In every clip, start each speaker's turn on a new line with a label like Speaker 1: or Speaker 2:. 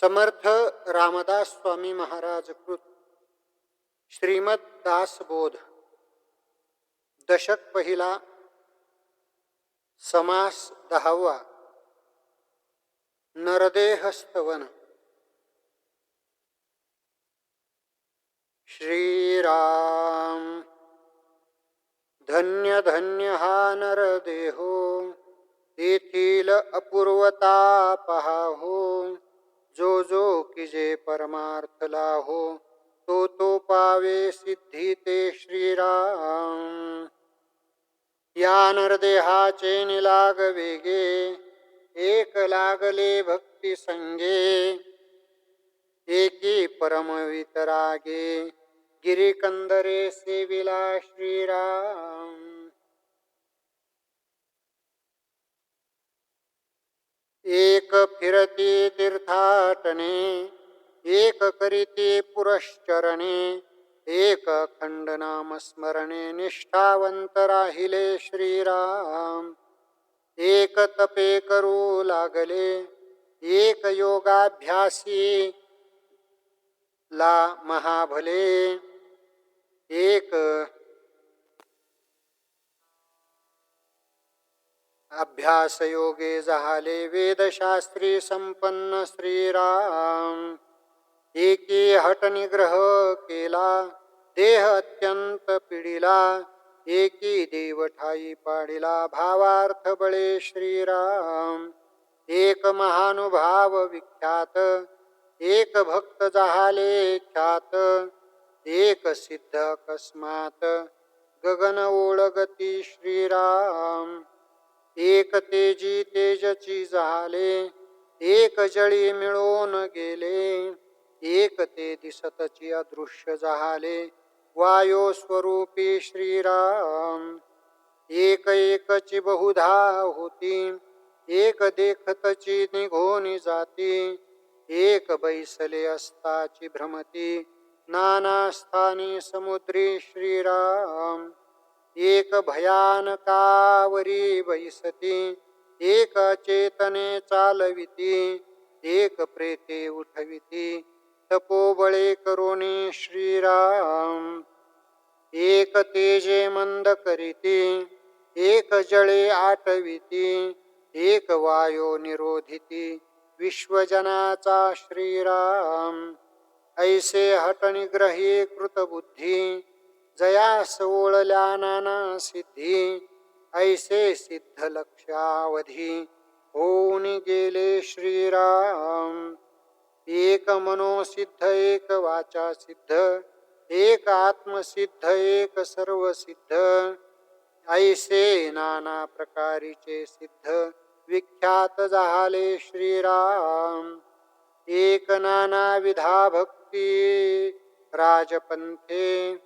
Speaker 1: समर्थ रामदास स्वामी महाराज कृत। श्रीमद दासबोध दशक पहिला। समास दहावा। नरदेहस्तवन। श्रीराम। धन्य धन्य हा नरदेहो। तेथील अपूर्वता पहा हो। जो जो किजे परमार्थ लाहो तो तो पावे सिद्धी ते श्रीराम। या नरदेहाचे निलाग वेगे, एक लागले भक्ती संगे। एकी परमवितरागे गिरिकंदरे सेविला श्रीराम। एक फिरती तीर्थाटने एक करीती पुरश्चरणे एक खंड नाम स्मरणे निष्ठावंत राहिले श्रीराम. एक तपे करू लागले एक योगाभ्यासी ला महाभले एक अभ्यास योगे झाले वेदशास्त्री संपन्न श्रीराम। एकी हट निग्रह केला देह अत्यंत पिढीला एकी देव ठाई पाडिला भावार्थ बळे श्रीराम। एक महानुभाव विख्यात एक भक्त जहाले ख्यात एक सिद्ध अकस्मात गगन ओळगती श्रीराम। एक तेजी तेजची झाले एक जळी मिळून गेले एक ते दिसतची अदृश्य झाले. वायो स्वरूपी श्रीराम एक एकची बहुधा होती एक देखतची निघोनी जाती एक बैसले असताची भ्रमती. नाना स्थानी समुद्री श्रीराम एक भयानकावरी बैसती एक चेतने चालविती एक प्रेते उठविती. तपोबळे करोनी श्रीराम. एक तेजे मंद करीती एक जळे आटविती एक वायो निरोधिती. विश्वजनाचा श्रीराम. ऐसे हटनिग्रही कृतबुद्धी जयास ओळल्या नाना सिद्धी ऐसे सिद्ध लक्षावधी होऊन गेले श्रीराम. एक मनोसिद्ध एक वाचा सिद्ध एक आत्मसिद्ध एक सर्व सिद्ध ऐसे नाना प्रकारीचे सिद्ध विख्यात झाले श्रीराम. एक नाना विधा भक्ती राजपंथे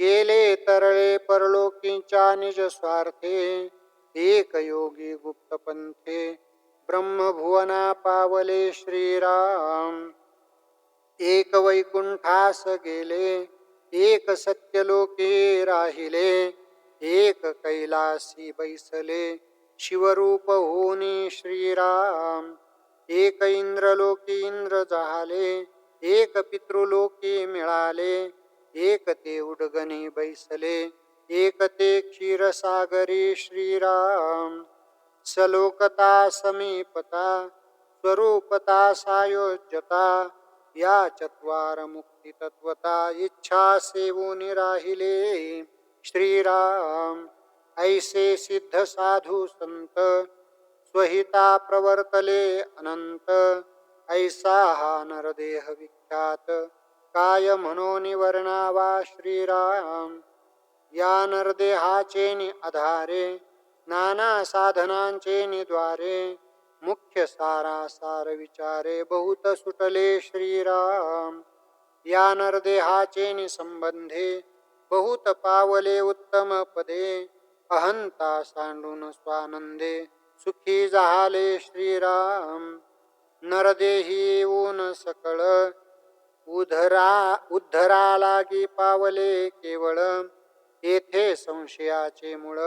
Speaker 1: गेले तरळे परलोकींच्या निज स्वार्थे एक योगी गुप्त पंथे. ब्रह्मभुवना पावले श्रीराम. एक वैकुंठास गेले एक सत्यलोके राहिले एक कैलासी बैसले शिवरूप होनी श्रीराम. एक इंद्रलोकी इंद्र झाले एक पितृलोकी मिळाले एक ते उडगणे बैसले एक ते क्षीरसागरी श्रीराम. सलोकता समीपता स्वरूपता सायोज्यता या चत्वार मुक्ती तत्वता इच्छा सेवून राहिले श्रीराम ऐसे सिद्ध साधू संत स्वहिता प्रवर्तले अनंत ऐसा हा नरदेह विख्यात. काय म्हणून वर्णावा श्रीराम? या नरदेहाचे नि आधारे नाना साधनांचे निद्वारे मुख्य सारा सार विचारे बहुत सुटले श्रीराम। या नरदेहाचे नि संबंधे बहुत पावले उत्तम पदे अहंता सांडून स्वानंदे सुखी झाले श्रीराम। नरदेही ऊन सकळ उधरा उद्धरा लागी पावले केवळ. येथे संशयाचे मुळ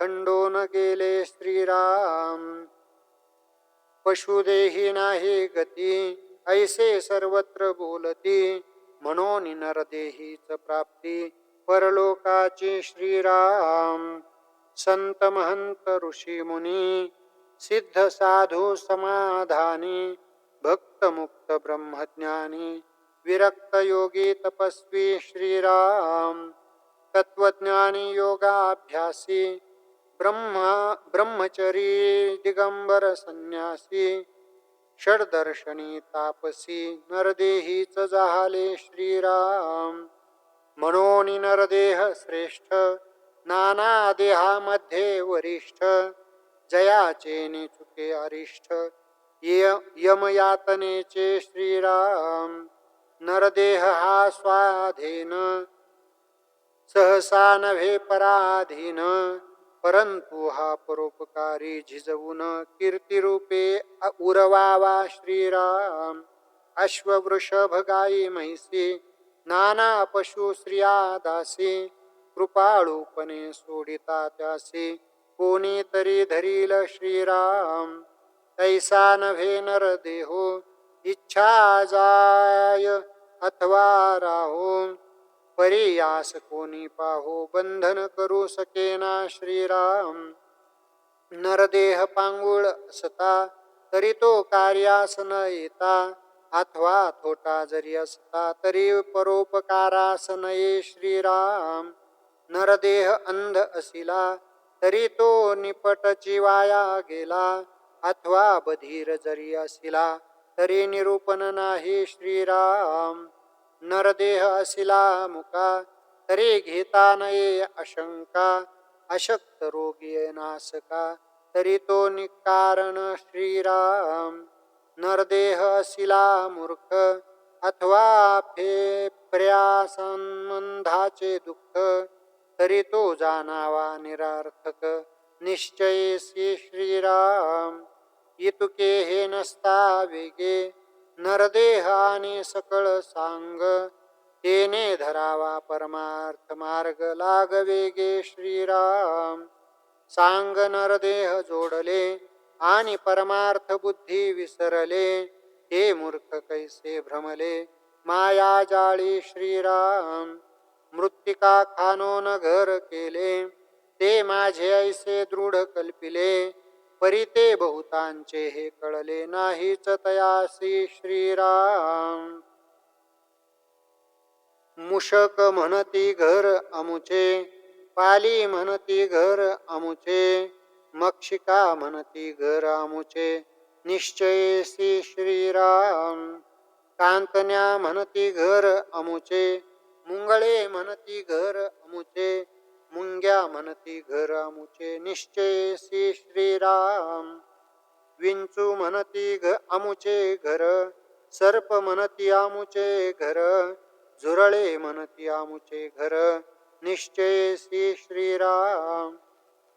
Speaker 1: खंडोन गेले श्रीराम. पशुदेही नाही गती ऐसे सर्वत्र बोलती. म्हणून नरदेहीच प्राप्ती परलोकाची श्रीराम. संत महंत ऋषी मुनी सिद्ध साधू समाधानी भक्त मुक्त ब्रह्मज्ञानी विरक्त योगी तपस्वी श्रीराम तत्वज्ञानी योगाभ्यासी ब्रह्मा ब्रह्मचरी दिगंबर संन्यासी षडदर्शनी तापसी नरदेहीच जाहले श्रीराम मनोनि नरदेह श्रेष्ठ नाना देहामध्ये वरिष्ठ जयाचे निचुके अरिष्ठ य यमयातनेचे श्रीराम नरदेह हा स्वाधीन सहसा नव्हे पराधीन। परंतु हा परोपकारी झिजवून कीर्तिरूपे उरवावा श्रीराम। अश्ववृषभ गायी म्हैसी नाना पशु स्त्रिया दासी कृपाळूपणे सोडिता त्यासी। कोणी तरी धरील श्रीराम। तैसा नव्हे नर देहो इच्छा जाय। अथवा राहो. परियास कोणी पाहो बंधन करू सकेना श्रीराम. नरदेह पांगुळ असता तरी तो कार्यास न येता. अथवा थोटा जरी असता तरी परोपकारास नये श्रीराम. नरदेह अंध असिला तरी तो निपट जीवाया गेला. अथवा बधीर जरी असिला तरी निरूपण नाही श्रीराम. नरदेह असिला मुका तरी घेता नये अशंका अशक्त रोगी नासका तरी तो निकारण श्रीराम. नरदेह असिला मूर्ख अथवा फेपर्यासंबंधाचे दुःख तरी तो जाणावा निरार्थक निश्चयसी श्रीराम. इतुके हे नसता वेगे नरदेह आणि सकळ सांग। तेने धरावा परमार्थ मार्ग लाग वेगे श्रीराम। सांग नरदेह जोडले आणि परमार्थ बुद्धी विसरले। हे मूर्ख कैसे भ्रमले? माया जाळी श्रीराम। मृत्तिका खानोन घर केले। ते माझे ऐसे दृढ कल्पिले। परिते बहुतांचे हे कळले नाहीच तयासी श्रीराम. मुशक म्हणती घर अमुचे पाली म्हणती घर अमुचे मक्षिका म्हणती घर अमुचे निश्चयसी श्रीराम. कांतन्या म्हणती घर अमुचे मुंगळे म्हणती घर अमुचे मुंग्या म्हणती घर अमुचे निश्चयसी राम. विंचू म्हणती घ अमुचे घर सर्प म्हणती आमुचे घर झुरळे म्हणती आमुचे घर निश्चयसी श्रीराम.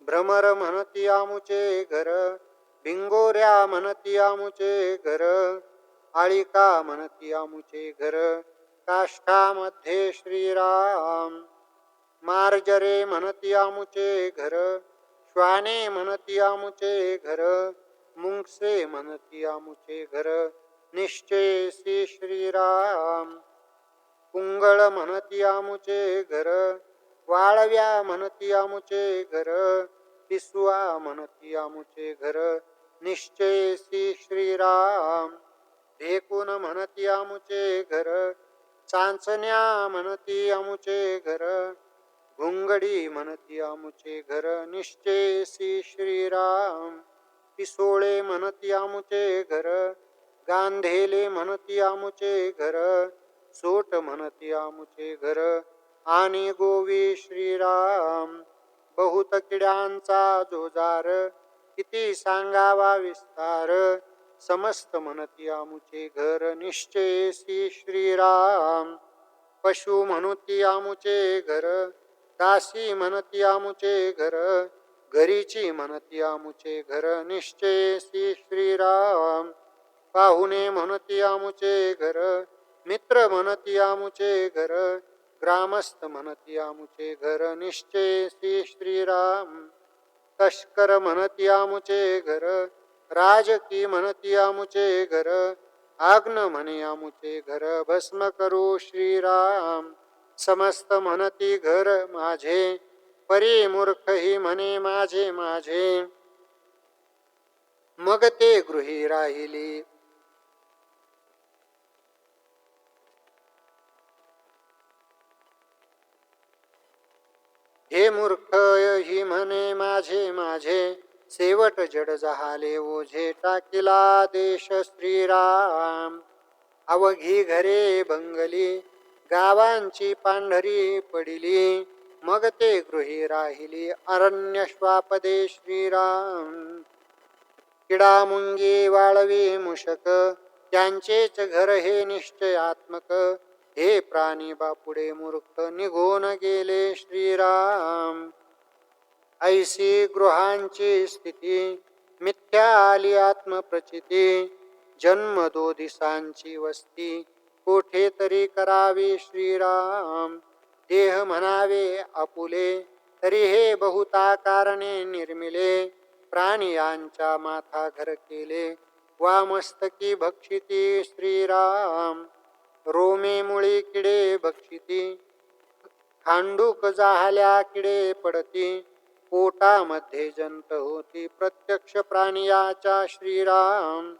Speaker 1: भ्रमर म्हणती आमुचे घर भिंगोऱ्या म्हणती आमुचे घर आळिका म्हणती आमुचे घर काष्ठामध्ये श्रीराम. मार्जरे म्हणती आमुचे घर श्वाने म्हणती आमुचे घर मुंगसे म्हणती आमुचे घर श्री श्रीराम. पुंगळ म्हणती आमुचे घर वाळव्या म्हणती आमुचे घर पिसुआ म्हणती आमुचे घर निश्चय सी श्रीराम. भेकून म्हणती आमुचे घर चांचण्या म्हणती आमुचे घर घुंगडी म्हणती आमुचे घर निश्चयसी श्रीराम. पिसोळे म्हणती आमुचे घर गांधेले म्हणती आमुचे घर सोट म्हणती आमुचे घर आणि गोवी श्रीराम. बहुत किड्यांचा जोजार किती सांगावा विस्तार समस्त म्हणती आमुचे घर निश्चयसी श्रीराम. पशु म्हणती आमुचे घर दासी म्हणती आमुचे घर घरीची म्हणती आमुचे घर श्री श्रीराम. पाहुणे म्हणती आमुचे घर मित्र म्हणती आमुचे घर ग्रामस्थ म्हणती आमुचे घर श्री श्रीराम. तस्कर म्हणती आमुचे घर राजकी म्हणती आमुचे घर आग्न म्हणे आमुचे घर भस्म करू श्रीराम. समस्त म्हणती घर माझे. परी मूर्ख ही म्हणे माझे माझे. मग ते गृही राहिली. हे मूर्ख ही म्हणे माझे माझे. सेवट जड जहाले ओझे टाकिला देश श्रीराम. अवघी घरे भंगली गावांची पांढरी पडिली. मग ते गृही राहिली. अरण्य श्वापदे श्रीराम. किडामुंगी वाळवी मुशक त्यांचेच घर हे निश्चयात्मक. हे प्राणी बापुडे मूर्ख निघून गेले श्रीराम. ऐसी गृहांची स्थिती मिथ्या आली आत्मप्रचिती जन्म दो दिसांची वस्ती कोठे तरी करावी श्रीराम. देह म्हणावे आपुले तरी हे बहुता कारणे निर्मिले. प्राणियांच्या माथा घर केले. वा मस्तकी भक्षिती श्रीराम. रोमे मुळी किडे भक्षिती. खांडूक जाहल्या किडे पडती. पोटामध्ये जंत होती प्रत्यक्ष प्राणियाच्या श्रीराम.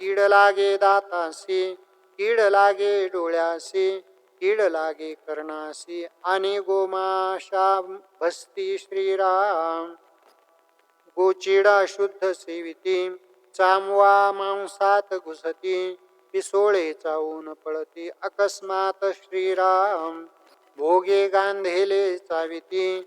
Speaker 1: कीड लागे दातासी. कीड लागे डोळ्यासी कीड लागे कर्णासी आणि गोमाशा भस्ती श्रीराम. गोचिडा शुद्ध सेविती चामवा मांसात घुसती पिसोळे चावून पळती अकस्मात श्रीराम. भोगे गांधेले चाविती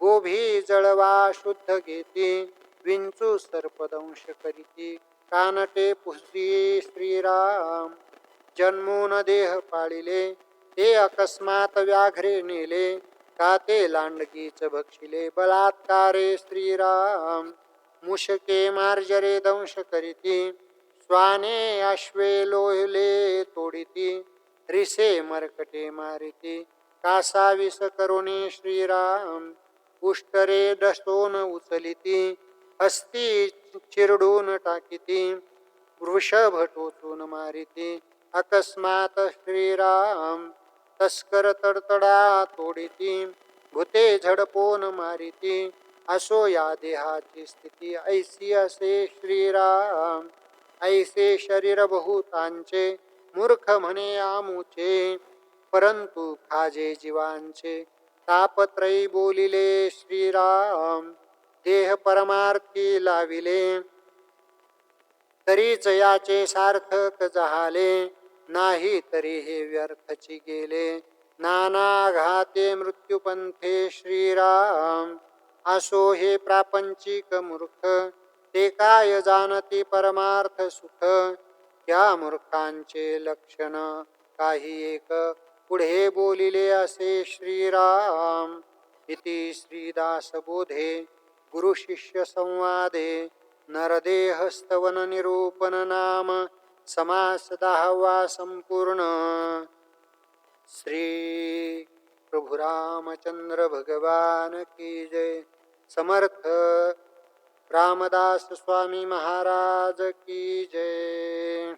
Speaker 1: गोभी जळवा शुद्ध घेती विंचू सर्पदंश करीती कानटे पुसी श्रीराम. जन्मून देह पाळिले ते अकस्मात व्याघ्रे नेले का ते लांडगीच भक्षिले बलात्कारे श्रीराम मुशके मार्जरे दंश करीती स्वाने अश्वे लोहले तोडिती रिसे मरकटे मारिती कासाविस करुणे श्रीराम उष्टरे डसोन उचलिती हस्ती चिरडून टाकिती वृषभ टोचून मारिती अकस्मात श्रीराम तस्कर तडतडा तोडिती भूते झडपोन मारिती असो या देहाची स्थिती ऐसी असे श्रीराम ऐसे शरीर बहुतांचे मूर्ख म्हणे आमुचे परंतु खाजे जीवांचे. तापत्रयी बोलिले श्रीराम देह परमार्थी लाविले तरीच याचे सार्थक झाले नाही तरी हे व्यर्थची गेले. नाना घाते मृत्युपंथे श्रीराम. असो हे प्रापंचिक मूर्ख. ते काय जाणती परमार्थ सुख? या मूर्खांचे लक्षण काही एक. पुढे बोलिले असे श्रीराम. इति श्रीदास बोधे. नाम. समास दहावा संपूर्ण श्री प्रभु रामचंद्र भगवान की जय। समर्थ रामदास स्वामी महाराज की जय।